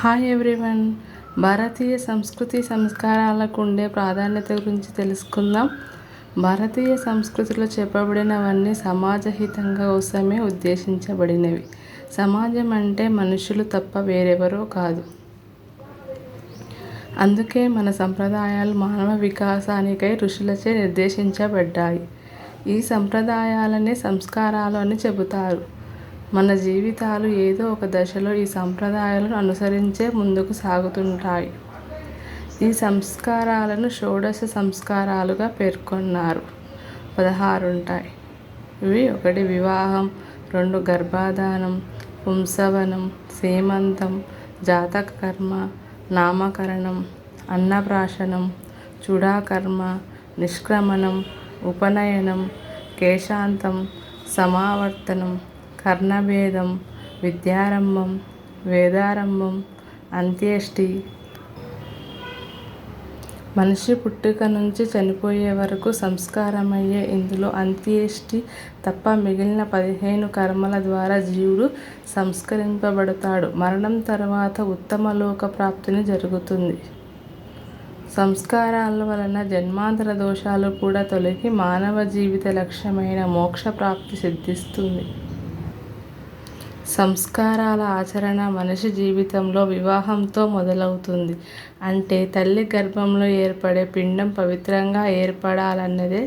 Hi everyone. భారతీయ సంస్కృతి సంస్కారాలకు ఉండే ప్రాధాన్యత గురించి తెలుసుకుందాం. భారతీయ సంస్కృతిలో చెప్పబడినవన్నీ సమాజహితంగా కోసమే ఉద్దేశించబడినవి. సమాజం అంటే మనుషులు తప్ప వేరెవరో కాదు. అందుకే మన సంప్రదాయాలు మానవ వికాసానికై ఋషులచే నిర్దేశించబడ్డాయి. ఈ సంప్రదాయాలనే సంస్కారాలు అని చెబుతారు. మన జీవితాలు ఏదో ఒక దశలో ఈ సంప్రదాయాలను అనుసరించే ముందుకు సాగుతుంటాయి. ఈ సంస్కారాలను షోడశ సంస్కారాలుగా పేర్కొన్నారు. పదహారు ఉంటాయి ఇవి ఒకటి వివాహం రెండు గర్భాధానం పుంసవనం సీమంతం జాతక కర్మ నామకరణం అన్నప్రాశనం చూడాకర్మ నిష్క్రమణం ఉపనయనం కేశాంతం సమావర్తనం కర్ణభేదం విద్యారంభం వేదారంభం అంత్యేష్టి. మనిషి పుట్టుక నుంచి చనిపోయే వరకు సంస్కారమయ్యే ఇందులో అంత్యేష్టి తప్ప మిగిలిన పదిహేను కర్మల ద్వారా జీవుడు సంస్కరింపబడతాడు. మరణం తర్వాత ఉత్తమ లోక ప్రాప్తిని జరుగుతుంది. సంస్కారాల వలన జన్మాంతర దోషాలు కూడా తొలగి మానవ జీవిత లక్ష్యమైన మోక్ష ప్రాప్తి సిద్ధిస్తుంది. సంస్కారాల ఆచరణ మనిషి జీవితంలో వివాహంతో మొదలవుతుంది. అంటే తల్లి గర్భంలో ఏర్పడే పిండం పవిత్రంగా ఏర్పడాలన్నదే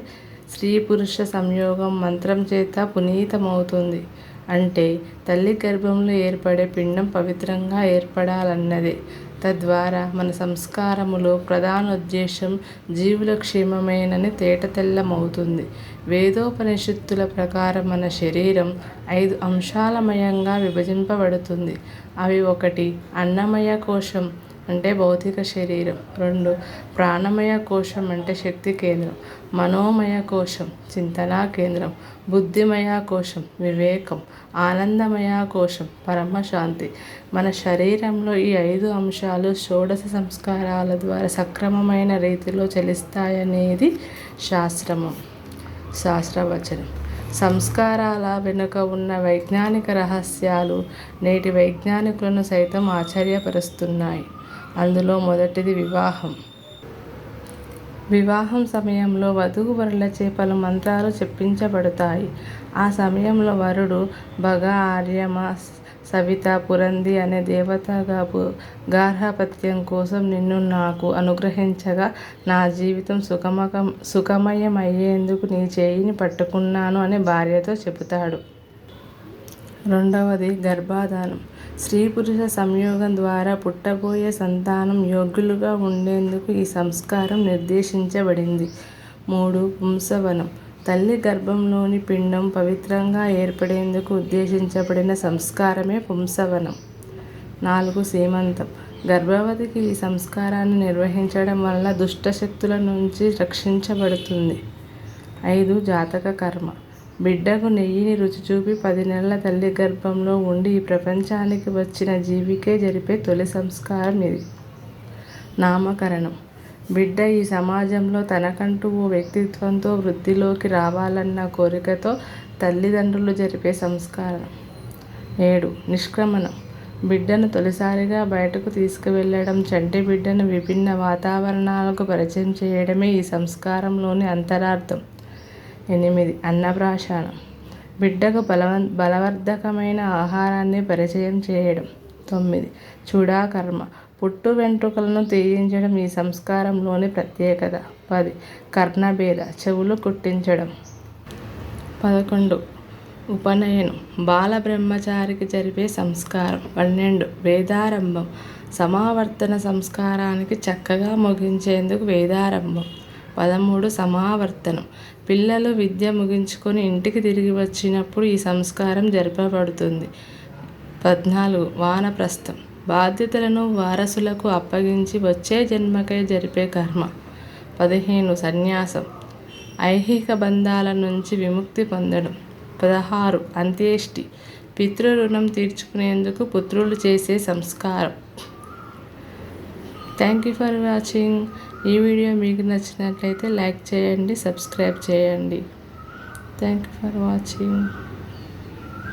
స్త్రీ పురుష సంయోగం మంత్రం చేత పునీతమవుతుంది. అంటే తల్లి గర్భంలో ఏర్పడే పిండం పవిత్రంగా ఏర్పడాలన్నదే. తద్వారా మన సంస్కారములో ప్రధాన ఉద్దేశం జీవుల క్షేమమేనని తేటతెల్లమవుతుంది. వేదోపనిషత్తుల ప్రకారం మన శరీరం ఐదు అంశాలమయంగా విభజింపబడుతుంది. అవి ఒకటి అన్నమయ కోశం అంటే భౌతిక శరీరం. రెండు ప్రాణమయ కోశం అంటే శక్తి కేంద్రం. మనోమయ కోశం చింతనా కేంద్రం. బుద్ధిమయ కోశం వివేకం. ఆనందమయ కోశం పరమశాంతి. మన శరీరంలో ఈ ఐదు అంశాలు షోడశ సంస్కారాల ద్వారా సక్రమమైన రీతిలో చలిస్తాయనేది శాస్త్రము. శాస్త్రవచనం. సంస్కారాల వెనుక ఉన్న వైజ్ఞానిక రహస్యాలు నేటి వైజ్ఞానికులను సైతం ఆశ్చర్యపరుస్తున్నాయి. అందులో మొదటిది వివాహం. వివాహం సమయంలో వధువు వరులచే పలు మంత్రాలు చెప్పించబడతాయి. ఆ సమయంలో వరుడు భగ ఆర్యమ సవిత పురంది అనే దేవతగా గార్హపత్యం కోసం నిన్ను నాకు అనుగ్రహించగా నా జీవితం సుఖమకం సుఖమయమయ్యేందుకు నీ చేయిని పట్టుకున్నాను అని భార్యతో చెబుతాడు. రెండవది గర్భాధానం. స్త్రీ పురుష సంయోగం ద్వారా పుట్టబోయే సంతానం యోగ్యులుగా ఉండేందుకు ఈ సంస్కారం నిర్దేశించబడింది. మూడు పుంసవనం. తల్లి గర్భంలోని పిండం పవిత్రంగా ఏర్పడేందుకు ఉద్దేశించబడిన సంస్కారమే పుంసవనం. నాలుగు సీమంతం. గర్భవతికి ఈ సంస్కారాన్ని నిర్వహించడం వల్ల దుష్టశక్తుల నుంచి రక్షించబడుతుంది. ఐదు జాతక కర్మ. బిడ్డకు నెయ్యిని రుచి చూపి పది నెలల తల్లి గర్భంలో ఉండి ఈ ప్రపంచానికి వచ్చిన జీవికే జరిపే తొలి సంస్కారం ఇది. నామకరణం. బిడ్డ ఈ సమాజంలో తనకంటూ ఓ వ్యక్తిత్వంతో వృద్ధిలోకి రావాలన్న కోరికతో తల్లిదండ్రులు జరిపే సంస్కారం. ఏడు. నిష్క్రమణం. బిడ్డను తొలిసారిగా బయటకు తీసుకువెళ్ళడం చంటి బిడ్డను విభిన్న వాతావరణాలకు పరిచయం చేయడమే ఈ సంస్కారంలోని అంతరార్థం. ఎనిమిది. అన్నప్రాశానం. బిడ్డకు బలవ బలవర్ధకమైన ఆహారాన్ని పరిచయం చేయడం. తొమ్మిది. చూడాకర్మ. పుట్టు వెంట్రుకలను తీయించడం ఈ సంస్కారంలోని ప్రత్యేకత. పది. కర్ణభేద. చెవులు కుట్టించడం. పదకొండు. ఉపనయనం. బాల బ్రహ్మచారికి జరిపే సంస్కారం. పన్నెండు. వేదారంభం. సమావర్తన సంస్కారానికి చక్కగా ముగించేందుకు వేదారంభం. పదమూడు సమావర్తనం. పిల్లలు విద్య ముగించుకొని ఇంటికి తిరిగి వచ్చినప్పుడు ఈ సంస్కారం జరపబడుతుంది. పద్నాలుగు వానప్రస్థం. బాధ్యతలను వారసులకు అప్పగించి వచ్చే జన్మకై జరిపే కర్మ. పదిహేను సన్యాసం. ఐహిక బంధాల నుంచి విముక్తి పొందడం. పదహారు అంత్యేష్టి. పితృ రుణం తీర్చుకునేందుకు పుత్రులు చేసే సంస్కారం. థ్యాంక్ యూ ఫర్ వాచింగ్ ఈ వీడియో మీకు నచ్చినట్లయితే లైక్ చేయండి సబ్స్క్రైబ్ చేయండి. Thank you for watching